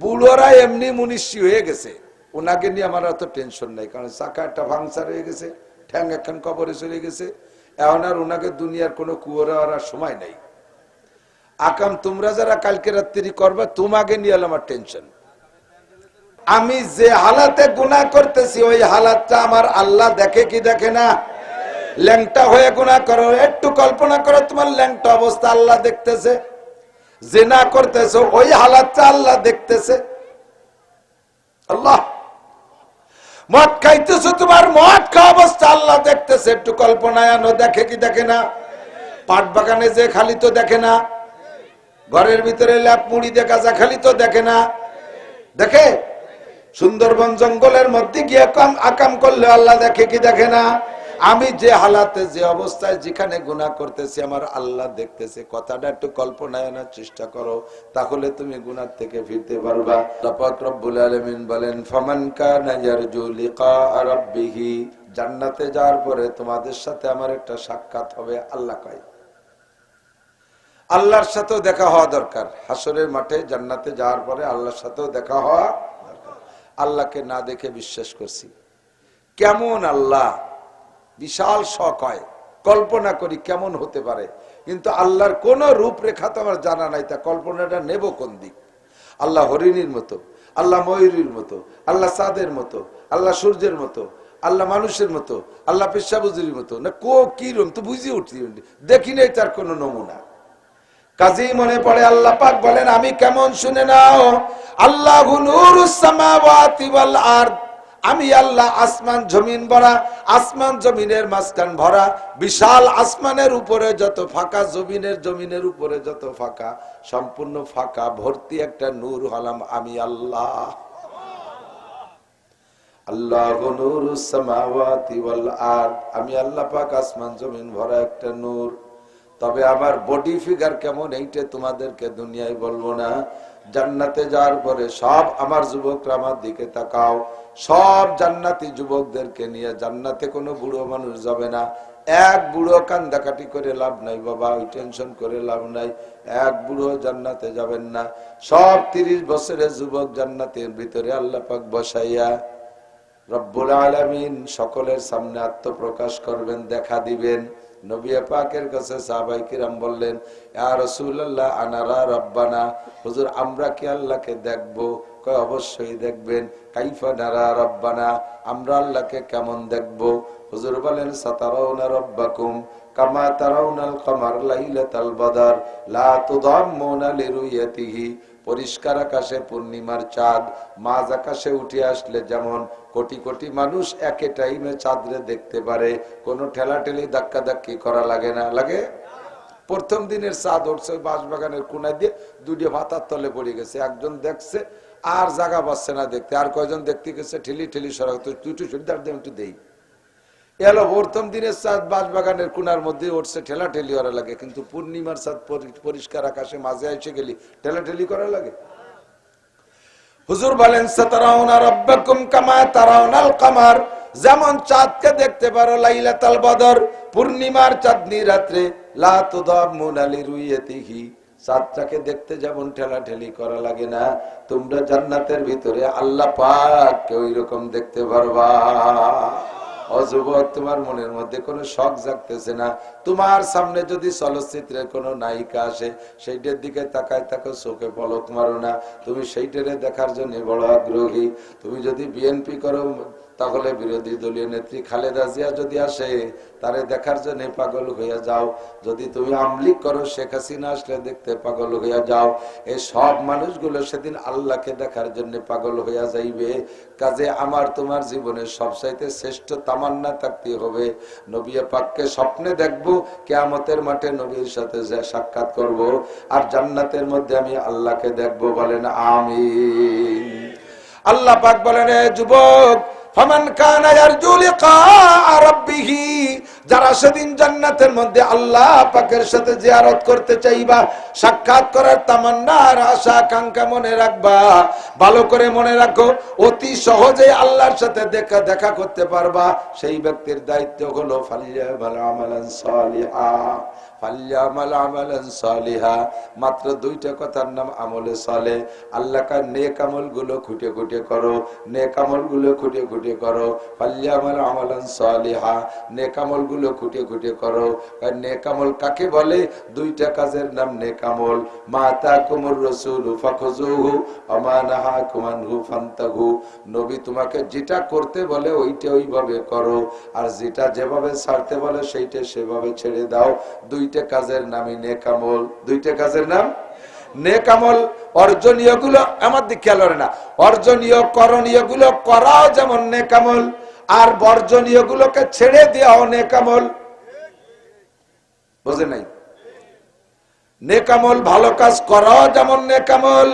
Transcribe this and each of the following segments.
বুড়োরা এমনি মুনিশি হয়ে গেছে। ওনাকে নিয়ে আমার অত টেনশন নাই, কারণ চাকা একটা ভাঙচার হয়ে গেছে, ঠ্যাং একখান কবরে চলে গেছে। এখন আর ওনাকে দুনিয়ার কোনো কুয়োরে আর সময় নাই। আকাম, তোমরা যারা কালকে রাত্রি করবে, তোমাকে নিয়ে আমার টেনশন আমি যে হালাতে গুণা করতেছি, ওই হালাতটা আমার আল্লাহ দেখে কি দেখে না? ল্যাংটা হয়ে গুণা করো, একটু কল্পনা করো, তোমার ল্যাংটা অবস্থা আল্লাহ দেখতেছে। জেনা করতেছো, ওই হালাতটা আল্লাহ দেখতেছে। আল্লাহ, মদ খাইতেছো তোমার মদ খাওয়া অবস্থা আল্লাহ দেখতেছে, একটু কল্পনায় আনো, দেখে কি দেখে না? পাট বাগানে যে খালি তো দেখে না। ঘরের ভিতরে ল্যাপ মুড়ি দেখা যা খালি তো দেখে না। দেখে? সুন্দরবন জঙ্গলের মধ্যে গিয়ে কম আকাম করলে আল্লাহ দেখে কি দেখে না? আমি যে হালাতে, যে অবস্থায় যেখানে গুনাহ করতেছি, আমার আল্লাহ দেখতেছে। কথাটা একটু কল্পনায় আনার চেষ্টা করো, তাহলে তুমি গুনার থেকে ফিরতে পারবা। রব্বুল আলামিন বলেন, ফামান কানা ইয়ারজু লিকা জান্নাতে যাওয়ার পরে তোমাদের সাথে আমার একটা সাক্ষাৎ হবে, আল্লাহ কয়। আল্লাহর সাথেও দেখা হওয়া দরকার। হাসরের মাঠে জান্নাতে যাওয়ার পরে আল্লাহর সাথেও দেখা হওয়া দরকার। আল্লাহকে না দেখে বিশ্বাস করছি। কেমন আল্লাহ? বিশাল শখ হয়। কল্পনা করি কেমন হতে পারে। কিন্তু আল্লাহর কোন রূপরেখা তো আমার জানা নাই, তা কল্পনাটা নেব কোন দিক? আল্লাহ হরিণীর মতো, আল্লাহ ময়ূরীর মতো, আল্লাহ সাদের মতো, আল্লাহ সূর্যের মতো, আল্লাহ মানুষের মতো, আল্লাহ পেশাবুজুরির মতো। না কো কি রুম তো বুঝি উঠছি। দেখি নেই তার কোনো নমুনা। কাজী মনে পড়ে, আল্লাহ পাক বলেন, আমি কেমন শুনে নাও, আল্লাহ আমি আল্লাহ আসমান, জমিন ভরা, আসমান জমিনের মাঝখান ভরা, বিশাল আসমানের উপরে যত ফাঁকা, জমিনের জমিনের উপরে যত ফাঁকা, সম্পূর্ণ ফাঁকা, ভর্তি একটা নূর হলাম আমি আল্লাহ। আল্লাহ আমি আল্লাহ পাক আসমান, জমিন ভরা একটা নূর তবে আমার বডি ফিগার কেমন এইটা তোমাদেরকে দুনিয়ায় বলব না। জান্নাতে যাওয়ার পরে সব আমার যুবকরা আমার দিকে তাকাও। সব জান্নাতি যুবকদেরকে নিয়ে জান্নাতে কোনো বুড়ো মানুষ যাবে না। এক বুড়ো কান্দাকাটি করে লাভ নাই বাবা, ওই টেনশন করে লাভ নাই। এক বুড়ো জান্নাতে যাবেন না। সব তিরিশ বছরের যুবক জান্নাতের ভিতরে আল্লাহ পাক বসাইয়া রব্বুল আলমিন সকলের সামনে আত্মপ্রকাশ করবেন, দেখা দিবেন। নবিয়া কাছে সাহাবাই কিরাম বললেন রসুল্লাহ আনারা রব্বানা? হুজুর, আমরা কি আল্লাহকে দেখব? কয়, অবশ্যই দেখবেন। কাইফা নারা রব্বানা? আমরা আল্লাহকে কেমন দেখব? হুজুর বলেন, সাতারাউনা রব্বাকুম কামা তারাউনাল কমার লাইলাতাল বাদার, লা তুদাম্মুনা লিরুয়াতিহি পরিষ্কার আকাশে পূর্ণিমার চাঁদ, মাঝ আকাশে উঠে আসলে যেমন কোটি কোটি মানুষ একে টাইমে চাঁদরে দেখতে পারে, কোনো ঠেলাঠেলি ধাক্কা ধাক্কি করা লাগে না, লাগে? প্রথম দিনের চাঁদ উঠছে বাঁশবাগানের কোনায় দিয়ে দুটো ভাতার তলে পড়ে গেছে, একজন দেখছে আর জায়গা পাচ্ছে না দেখতে, আর কয়জন দেখতে গেছে, ঠেলি ঠেলি সরাক তো দুটো সুবিধার দিয়ে একটু দেই। এলো, প্রথম দিনের চাঁদ কোনার মধ্যে উঠছে ঠেলা ঠেলি করা লাগে, কিন্তু পূর্ণিমার চাঁদ পরি- পরিষ্কার আকাশে মাঝে গেলি ঠেলা ঠেলি করা লাগে? হুজুর বলেন কামার। যেমন চাঁদকে দেখতে পারো, লাইলাতাল বদর, পূর্ণিমার চাঁদনি রাত্রে, লা লিরুয়াতিহি চাঁদটাকে দেখতে যেমন ঠেলা ঠেলি করা লাগে না, তোমরা জান্নাতের ভিতরে আল্লাহ পাক কে ওই রকম দেখতে পারবা। অযুবক, তোমার মনের মধ্যে কোনো শখ জাগতেছে না। তোমার সামনে যদি চলচ্চিত্রের কোনো নায়িকা আসে, সেইটার দিকে তাকায় তাকে চোখে পলক মারো না। তুমি সেইটারে দেখার জন্য বড় আগ্রহী। তুমি যদি বিএনপি করো, তাহলে বিরোধী দলীয় নেত্রী খালেদা জিয়া যদি আসে, তারে দেখার জন্য পাগল হইয়া যাও। যদি তুমি আমলিক করো, শেখ হাসিনা আসলে দেখতে পাগল হইয়া যাও। এই সব মানুষগুলো সেদিন আল্লাহকে দেখার জন্য পাগল হইয়া যাইবে। কাজে আমার তোমার জীবনের সবচাইতে শ্রেষ্ঠ তামান্না থাকতে হবে। নবিয়া পাককে স্বপ্নে দেখব, কেয়ামতের মাঠে নবীর সাথে সাক্ষাৎ করব, আর জান্নাতের মধ্যে আমি আল্লাহকে দেখব বলেন আমি আল্লাহ পাক বলেন যুবক যারা সেদিন জান্নাতের মধ্যে আল্লাহ পাকের সাথে জিয়ারত করতে চাইবা, সাক্ষাৎ করার তামান্না আর আশা, আকাঙ্ক্ষা মনে রাখবা। ভালো করে মনে রাখো, অতি সহজে আল্লাহর সাথে দেখা দেখা করতে পারবা। সেই ব্যক্তির দায়িত্ব হলো ফালিয়া আমালান সালিহা। মাত্র দুইটা কথার নাম, আমলে সালে। আল্লাহ নেক আমলগুলো খুঁটে খুঁটে করো। নেক আমলগুলো খুঁটে খুঁটে করো। ফাল্যামাল আমালান সালিহা। নেক আমল গুলো খুঁটে খুঁটে করো। আর নেক আমল কাকে বলে? দুইটা কাজের নাম নেক আমল মাতা কুমুর রসুল নবী তোমাকে যেটা করতে বলে ওইটা ওইভাবে করো। আর যেটা যেভাবে ছাড়তে বলে সেইটা সেভাবে ছেড়ে দাও। দুইটা কাজের নামই নেকামল। দুইটা কাজের নাম? নেকামল। অর্জনীয়গুলো আমার দিক খেয়াল না। অর্জনীয় করণীয়গুলো করাও যেমন নেকামল। আর বর্জনীয় গুলোকে ছেড়ে দেওয়াও নেকামল বোঝে নাই? নেকামল ভালো কাজ করাও যেমন নেকামল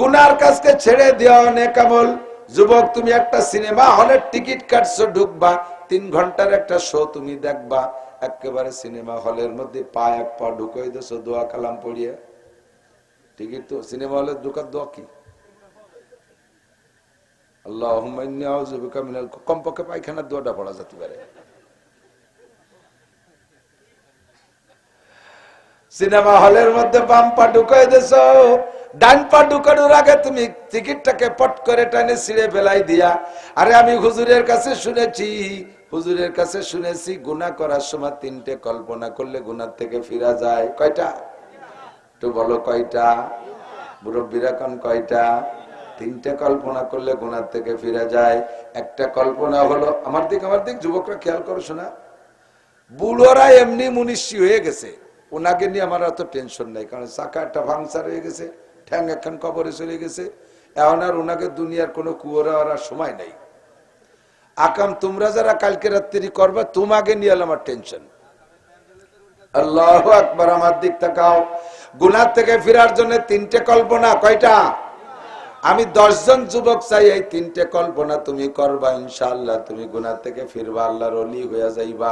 গুনার কাজকে ছেড়ে দেওয়া নেকামল যুবক, তুমি একটা সিনেমা হলের টিকিট কাটছো, ঢুকবা, তিন ঘণ্টার একটা শো তুমি দেখবা, একেবারে সিনেমা হলের মধ্যে পা এক পা ঢুকাই দোয়া কালাম পড়িয়ে। টিকিট তো, সিনেমা হলের ঢুকার দোয়া কি? কমপক্ষে পায়খানার দোয়াটা পড়া যেতে পারে। সিনেমা হলের মধ্যে বাম পা দিছ। ডান পা ঢুকানোর আগে তুমি টিকিটটাকে পট করে টানে ছিঁড়ে ফেলাই দিয়া, আরে আমি হুজুরের কাছে শুনেছি, হুজুরের কাছে শুনেছি গুণা করার সময় তিনটে কল্পনা করলে গুনার থেকে ফিরা যায়। কয়টা? তো বলো কয়টা? মুরব্বীরা কন কয়টা? তিনটে কল্পনা করলে গুনার থেকে ফিরা যায়। একটা কল্পনা হলো, আমার দিক আমার দিক, যুবকরা খেয়াল করো শোনা। বুড়োরা এমনি মুনিষি হয়ে গেছে। ওনাকে নিয়ে আমার অত টেনশন নাই, কারণ চাকা একটা ভাংসার হয়ে গেছে, ঠ্যাং একখান কবরে চলে গেছে। এখন আর ওনাকে দুনিয়ার কোনো কুয়োরা আর সময় নাই। আকাম, তোমরা যারা কালকে রাত্রি করবে, তোমাকে নিয়ে আমার টেনশন। আল্লাহ আকবার, আমার দিক তাকাও। গুনার থেকে ফেরার জন্য তিনটে কল্পনা, কয়টা? আমি দশজন যুবক চাই, এই তিনটে কল্পনা তুমি করবা, ইনশাআল্লাহ। তুমি গুনার থেকে ফিরবা, আল্লাহর অলি হয়ে যাইবা।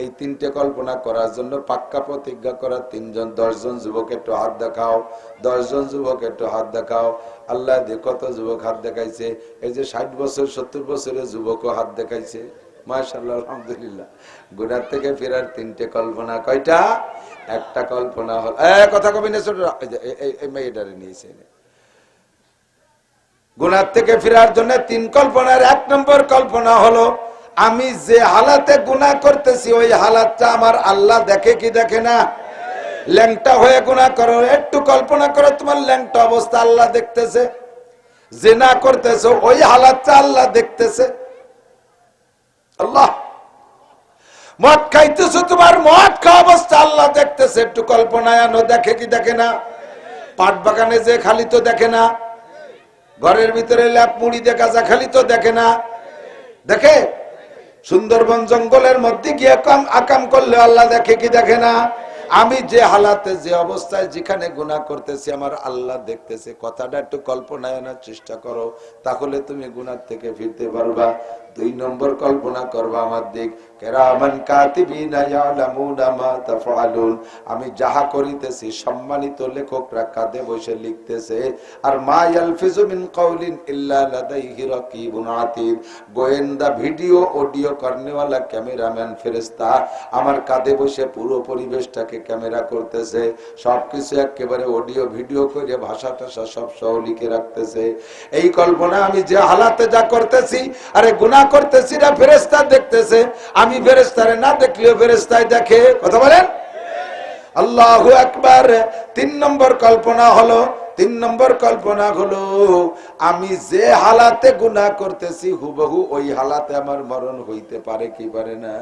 এই তিনটে কল্পনা করার জন্য পাক্কা প্রতিজ্ঞা করা তিনজন, দশজন যুবক একটু হাত দেখাও, দশজন যুবক একটু হাত দেখাও। আল্লাহ দিয়ে কত যুবক হাত দেখাইছে, এই যে ষাট বছর, সত্তর বছরের যুবকও হাত দেখাইছে। মাশাল্লাহ আলহামদুলিল্লাহ। গুনার থেকে ফেরার তিনটে কল্পনা কয়টা? একটা কল্পনা হল কথা কবি না ছোট এই মেয়েটারে নিয়েছে। গুনার থেকে ফেরার জন্য তিন কল্পনার, এক নম্বর কল্পনা হলো, আমি যে হালাতে গুণা করতেছি, ওই হালাতটা আমার আল্লাহ দেখে কি দেখে না? ল্যাংটা হয়ে গুণা করো, একটু কল্পনা করো, তোমার ল্যাংটা অবস্থা আল্লাহ দেখতেছে যে না করতেছো, ওই হালাতটা আল্লাহ দেখতেছে। আল্লাহ, মদ খাইতেছো, তোমার মদ খাওয়া অবস্থা আল্লাহ দেখতেছে, একটু কল্পনায় আনো, দেখে কি দেখে না? পাট বাগানে যে খালি তো দেখে না? ঘরের ভিতরে ল্যাপ মুড়ি দেখা যা খালি তো দেখে না। দেখে? সুন্দরবন জঙ্গলের মধ্যে গিয়ে কাম আকাম করলে আল্লাহ দেখে কি দেখে না? আমি যে হালাতে, যে অবস্থায় যেখানে গুণা করতেছি, আমার আল্লাহ দেখতেছে। কথাটা একটু কল্পনায় আনার চেষ্টা করো, তাহলে তুমি গুনার থেকে ফিরতে পারবা। দুই নম্বর কল্পনা করবা আমার দিক। আমি যাহা করিতেছি, সম্মানিত লেখকরা কাঁধে বসে লিখতেছে, আর মা গোয়েন্দা ভিডিও, অডিও, করনেওয়ালা, ক্যামেরাম্যান ফেরেস্তা আমার কাঁধে বসে পুরো পরিবেশটাকে ক্যামেরা করতেছে, সবকিছু একেবারে অডিও ভিডিও করে ভাষা টাষা সব সহ লিখে রাখতেছে। এই কল্পনা আমি যে হালাতে যা করতেছি, আরে গুনাহ করতেছি না ফেরেশতা দেখতেছে। আমি ফেরেস্তারে না দেখলেও ফেরেস্তায় দেখে। কথা বলেন? আল্লাহ একবার তিন নম্বর কল্পনা হলো, তিন নম্বর কল্পনা হলো, আমি যে হালাতে গুণা করতেছি, হুবহু ওই হালাতে আমার মরণ হইতে পারে কি পারে না?